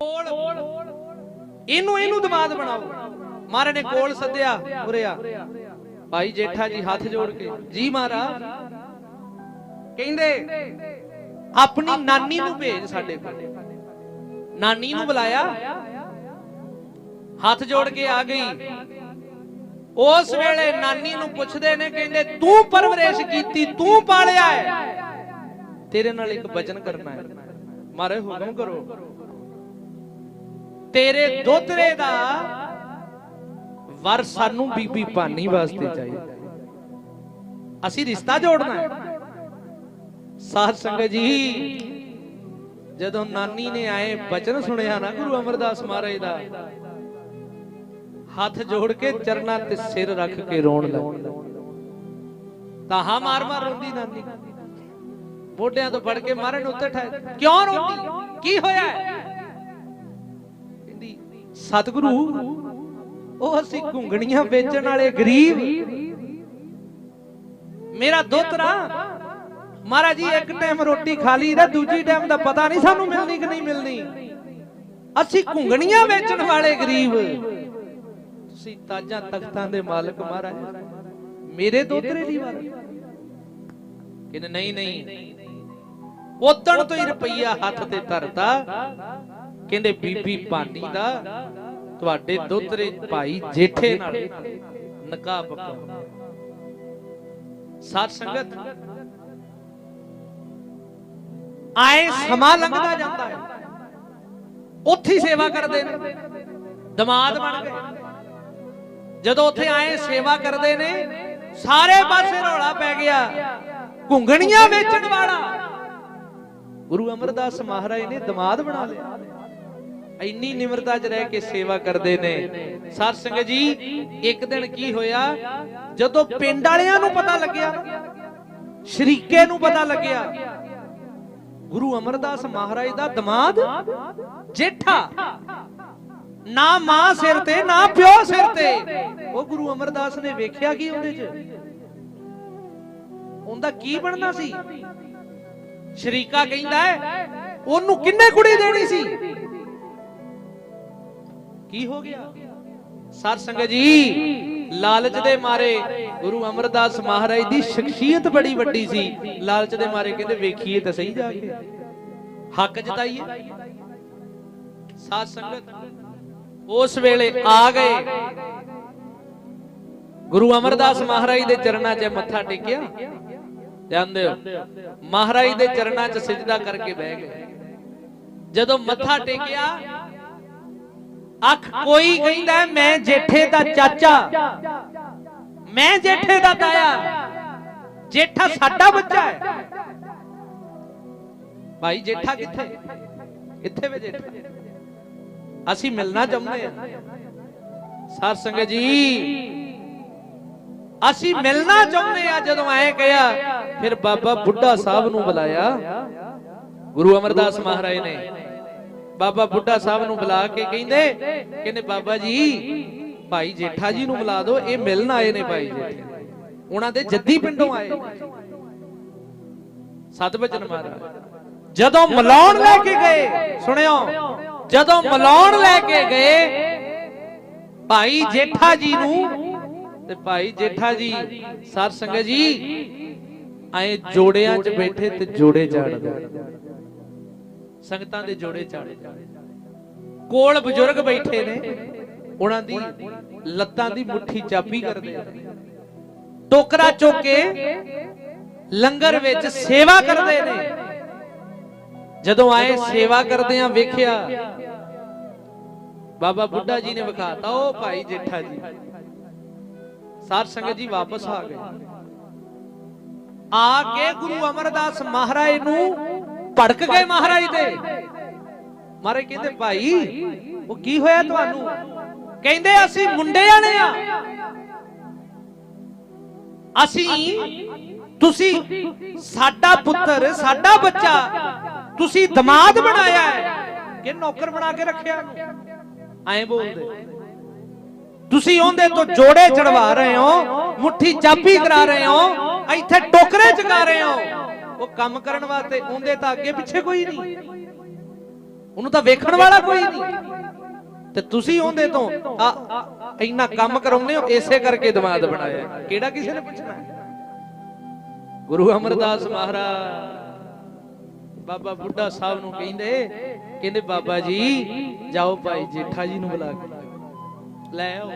ਕੋਲ। ਇਹਨੂੰ ਇਹਨੂੰ ਦਮਾਦ ਬਣਾਓ। ਮਹਾਰਾਜ ਨੇ ਕੋਲ ਸੱਦਿਆ ਉਰੇ ਆ ਭਾਈ ਜੇਠਾ ਜੀ ਹੱਥ ਜੋੜ ਕੇ। ਜੀ ਮਹਾਰਾਜ। ਕਹਿੰਦੇ ਆਪਣੀ ਨਾਨੀ ਨੂੰ ਭੇਜ ਸਾਡੇ ਕੋਲ। ਨਾਨੀ ਨੂੰ ਬੁਲਾਇਆ। ਹੱਥ ਜੋੜ ਕੇ ਆ ਗਈ। ਉਸ ਵੇਲੇ ਨਾਨੀ ਨੂੰ ਪੁੱਛਦੇ ਨੇ ਕਹਿੰਦੇ ਤੂੰ ਪਰਵਰਿਸ਼ ਕੀਤੀ ਤੂੰ ਪਾਲਿਆ ਹੈ? ਤੇਰੇ ਨਾਲ ਇੱਕ ਬਚਨ ਕਰਨਾ ਹੈ। ਮਾਰੇ ਹੁਕਮ ਕਰੋ। ਤੇਰੇ ਦੋਤਰੇ ਦਾ ਵਰ ਸਾਨੂੰ ਬੀਬੀ ਭਾਨੀ ਵਾਸਤੇ ਚਾਹੀਦਾ। ਅਸੀਂ ਰਿਸ਼ਤਾ ਜੋੜਨਾ ਹੈ। ਸਾਧ ਸੰਗਤ ਜੀ, ਜਦੋਂ ਨਾਨੀ ਨੇ ਆਏ ਬਚਨ ਸੁਣਿਆ ਨਾ ਗੁਰੂ ਅਮਰਦਾਸ ਮਹਾਰਾਜ ਦਾ, ਹੱਥ ਜੋੜ ਕੇ ਚਰਨਾਂ ਤੇ ਸਿਰ ਰੱਖ ਕੇ ਰੋਣ ਲੱਗੀ ਤਾਹਾ ਮਾਰ ਮਾਰ ਰੋਂਦੀ ਨਾਨੀ। ਮੋਢਿਆਂ ਤੋਂ ਫੜ ਕੇ ਮਾਰਨ ਉੱਤੇ ਠਾਏ ਕਿਉਂ ਰੋਂਦੀ? ਕੀ ਹੋਇਆ ਸਤਿਗੁਰੂ, ਉਹ ਅਸੀਂ ਘੁੰਗਣੀਆਂ ਵੇਚਣ ਵਾਲੇ ਗਰੀਬ। ਮੇਰਾ ਦੋਤਰਾ, ਮਹਾਰਾਜ ਜੀ, ਇੱਕ ਟਾਈਮ ਰੋਟੀ ਖਾ ਲਈ ਤੇ ਦੂਜੀ ਟਾਈਮ ਦਾ ਪਤਾ ਨਹੀਂ ਸਾਨੂੰ ਮਿਲਣੀ ਕਿ ਨਹੀਂ ਮਿਲਣੀ ਅਸੀਂ ਘੁੰਗਣੀਆਂ ਵੇਚਣ ਵਾਲੇ ਗਰੀਬ। ਤੁਸੀਂ ਤਾਜਾਂ ਤਖਤਾਂ ਦੇ ਮਾਲਕ ਮਹਾਰਾਜ। ਮੇਰੇ ਦੋਤਰੇ ਦੀ ਵਾਰ ਕਹਿੰਦੇ, ਨਹੀਂ ਨਹੀਂ। ਉਦਣ ਤੋਂ ਹੀ ਰੁਪਈਆ ਹੱਥ ਤੇ ਧਰਦਾ ਕਹਿੰਦੇ ਬੀਬੀ ਭਾਨੀ ਦਾ, ਤੁਹਾਡੇ ਦੋਤਰੇ ਭਾਈ ਜੇਠੇ ਨਾਲ ਨਕਾਹ ਪੱਕਾ ਸਾਧ ਸੰਗਤ, ਆਏ ਸਮਾਂ ਲੰਘਦਾ ਜਾਂਦਾ ਹੈ। ਉੱਥੇ ਸੇਵਾ ਕਰਦੇ ਨੇ। ਦਮਾਦ ਬਣ ਗਏ। ਜਦੋਂ ਉੱਥੇ ਆਏ ਸੇਵਾ ਕਰਦੇ ਨੇ, ਸਾਰੇ ਪਾਸੇ ਰੌਲਾ ਪੈ ਗਿਆ। ਘੁੰਗਣੀਆਂ ਵੇਚਣ ਵਾਲਾ। ਗੁਰੂ ਅਮਰਦਾਸ ਮਹਾਰਾਜ ਨੇ ਦਮਾਦ ਬਣਾ ਲਿਆ। ਇੰਨੀ ਨਿਮਰਤਾ 'ਚ ਰਹਿ ਕੇ ਸੇਵਾ ਕਰਦੇ ਨੇ। ਸਾਧ ਸਿੰਘ ਜੀ, ਇੱਕ ਦਿਨ ਕੀ ਹੋਇਆ? ਜਦੋਂ ਪਿੰਡ ਵਾਲਿਆਂ ਨੂੰ ਪਤਾ ਲੱਗਿਆ, ਸ਼ਰੀਕੇ ਨੂੰ ਪਤਾ ਲੱਗਿਆ, ਗੁਰੂ ਅਮਰਦਾਸ ਮਹਾਰਾਜ ਦਾ ਦਮਾਦ ਜੇਠਾ। ਨਾ ਮਾਂ ਸਿਰ ਤੇ, ਨਾ ਪਿਓ ਸਿਰ ਤੇ। ਉਹ ਗੁਰੂ ਅਮਰਦਾਸ ਨੇ ਵੇਖਿਆ ਕੀ ਉਹਦੇ 'ਚ? ਉਹਦਾ ਕੀ ਬਣਨਾ ਸੀ? ਸ਼ਰੀਕਾ ਕਹਿੰਦਾ ਉਹਨੂੰ ਕਿੰਨੇ ਕੁੜੀ ਦੇਣੀ ਸੀ? ਕੀ ਹੋ ਗਿਆ? ਸਤ ਸੰਗਤ ਜੀ, ਲਾਲਚ ਦੇ ਮਾਰੇ ਗੁਰੂ ਅਮਰਦਾਸ ਮਹਾਰਾਜ ਦੀ ਸ਼ਖਸੀਅਤ ਬੜੀ ਵੱਡੀ ਸੀ। ਲਾਲਚ ਦੇ ਮਾਰੇ ਕਹਿੰਦੇ, ਵੇਖੀਏ ਤਾਂ ਸਹੀ ਜਾ ਕੇ। ਹੱਕ ਜਤਾਈਏ। ਸਾਧ ਸੰਗਤ, ਉਸ ਵੇਲੇ ਆ ਗਏ। ਗੁਰੂ ਅਮਰਦਾਸ ਮਹਾਰਾਜ ਦੇ ਚਰਨਾਂ 'ਚ ਮੱਥਾ ਟੇਕਿਆ ਜਾਂਦੇ ਹੋ ਮਹਾਰਾਜ ਦੇ ਚਰਨਾਂ 'ਚ ਸਿਜਦਾ ਕਰਕੇ ਬਹਿ ਗਏ। ਜਦੋਂ ਮੱਥਾ ਟੇਕਿਆ ਅੱਖ ਕੋਈ ਕਹਿੰਦਾ, ਮੈਂ ਜੇਠੇ ਦਾ ਚਾਚਾ। ਮੈਂ ਜੇਠੇ ਦਾ ਤਾਇਆ। ਜੇਠਾ ਸਾਡਾ ਬੱਚਾ ਹੈ। ਭਾਈ ਜੇਠਾ ਕਿੱਥੇ? ਕਿੱਥੇ ਵੇ ਜੇਠਾ। ਅਸੀਂ ਮਿਲਣਾ ਚਾਹੁੰਦੇ ਹਾਂ। ਸਾਧ ਸੰਗਤ ਜੀ। ਅਸੀਂ ਮਿਲਣਾ ਚਾਹੁੰਦੇ ਆ ਜਦੋਂ ਐ ਕਿਹਾ, ਫਿਰ ਬਾਬਾ ਬੁੱਢਾ ਸਾਹਿਬ ਨੂੰ ਬੁਲਾਇਆ। ਗੁਰੂ ਅਮਰਦਾਸ ਮਹਾਰਾਜ ਨੇ। ਬਾਬਾ ਬੁੱਢਾ ਸਾਹਿਬ ਨੂੰ ਬੁਲਾ ਕੇ ਕਹਿੰਦੇ ਕਹਿੰਦੇ ਬਾਬਾ ਜੀ, ਭਾਈ ਜੇਠਾ ਜੀ ਨੂੰ ਬੁਲਾ ਦਿਓ, ਇਹ ਮਿਲਣ ਆਏ ਨੇ ਭਾਈ ਜੇਠੇ ਉਹਨਾਂ ਦੇ ਜੱਦੀ ਪਿੰਡੋਂ ਆਏ। ਸਤਿਵਚਨ ਮਹਾਰਾਜ, ਜਦੋਂ ਮਲਾਉਣ ਲੈ ਕੇ ਗਏ, ਸੁਣਿਓ, ਜਦੋਂ ਮਲਾਉਣ ਲੈ ਕੇ ਗਏ, ਭਾਈ ਜੇਠਾ ਜੀ ਨੂੰ ਤੇ ਭਾਈ ਜੇਠਾ ਜੀ, ਸਤ ਸੰਗਤ ਜੀ, ਐ ਜੋੜਿਆਂ 'ਚ ਬੈਠੇ ਤੇ ਜੋੜੇ ਝਾੜਦੇ। ਸੰਗਤਾਂ ਦੇ ਜੋੜੇ ਝਾੜੇ ਕੋਲ ਬਜ਼ੁਰਗ ਬੈਠੇ ਨੇ, ਉਹਨਾਂ ਦੀ ਲੱਤਾਂ ਦੀ ਮੁੱਠੀ ਚਾਬੀ ਕਰਦੇ ਆ। ਟੋਕਰਾ ਚੁੱਕ ਕੇ ਲੰਗਰ ਵਿੱਚ ਸੇਵਾ ਕਰਦੇ ਨੇ। ਜਦੋਂ ਆਏ ਸੇਵਾ ਕਰਦਿਆਂ ਵੇਖਿਆ, ਬਾਬਾ ਬੁੱਢਾ ਜੀ ਨੇ ਵਿਖਾਤਾ, ਉਹ ਭਾਈ ਜੇਠਾ ਜੀ। ਸਾਧ ਸੰਗਤ ਜੀ ਵਾਪਸ ਆ ਗਏ। ਆ ਕੇ ਗੁਰੂ ਅਮਰਦਾਸ ਮਹਾਰਾਜ ਨੂੰ ਭੜਕ ਗਏ ਮਹਾਰਾਜ ਦੇ। ਮਹਾਰਾਜ ਕਹਿੰਦੇ, ਭਾਈ, ਉਹ ਕੀ ਹੋਇਆ ਤੁਹਾਨੂੰ? ਕਹਿੰਦੇ, ਅਸੀਂ ਮੁੰਡੇ ਆਣੇ ਆ। ਅਸੀਂ, ਤੁਸੀਂ ਸਾਡਾ ਪੁੱਤਰ, ਸਾਡਾ ਬੱਚਾ, ਤੁਸੀਂ ਦਮਾਦ ਬਣਾਇਆ ਹੈ। ਕਿ ਨੌਕਰ ਬਣਾ ਕੇ ਰੱਖਿਆ ਐਂ ਬੋਲਦੇ। ਤੁਸੀਂ ਉਹਦੇ ਤੋਂ ਜੋੜੇ ਚੜਵਾ ਰਹੇ ਹੋ, ਮੁੱਠੀ ਚਾਬੀ ਕਰਾ ਰਹੇ ਹੋ, ਇੱਥੇ ਟੋਕਰੇ ਚਗਾ ਰਹੇ ਹੋ। ਉਹ ਕੰਮ ਕਰਨ ਵਾਸਤੇ, ਉਹਦੇ ਤਾਂ ਅੱਗੇ ਪਿੱਛੇ ਕੋਈ ਨਹੀਂ। ਉਹਨੂੰ ਤਾਂ ਵੇਖਣ ਵਾਲਾ ਕੋਈ ਨਹੀਂ। ਤੇ ਤੁਸੀਂ ਉਹਦੇ ਤੋਂ ਆ ਇੰਨਾ ਕੰਮ ਕਰਾਉਂਦੇ ਹੋ, ਇਸੇ ਕਰਕੇ ਦਿਮਾਗ ਬਣਾਇਆ। ਕਿਹੜਾ ਕਿਸੇ ਨੇ ਪੁੱਛਣਾ? ਗੁਰੂ ਅਮਰਦਾਸ ਮਹਾਰਾਜ, ਬਾਬਾ ਬੁੱਢਾ ਸਾਹਿਬ ਨੂੰ ਕਹਿੰਦੇ ਕਹਿੰਦੇ, ਬਾਬਾ ਜੀ, ਜਾਓ ਭਾਈ ਜੇਠਾ ਜੀ ਨੂੰ ਬੁਲਾ ਕੇ। ਲੈ ਆਓ।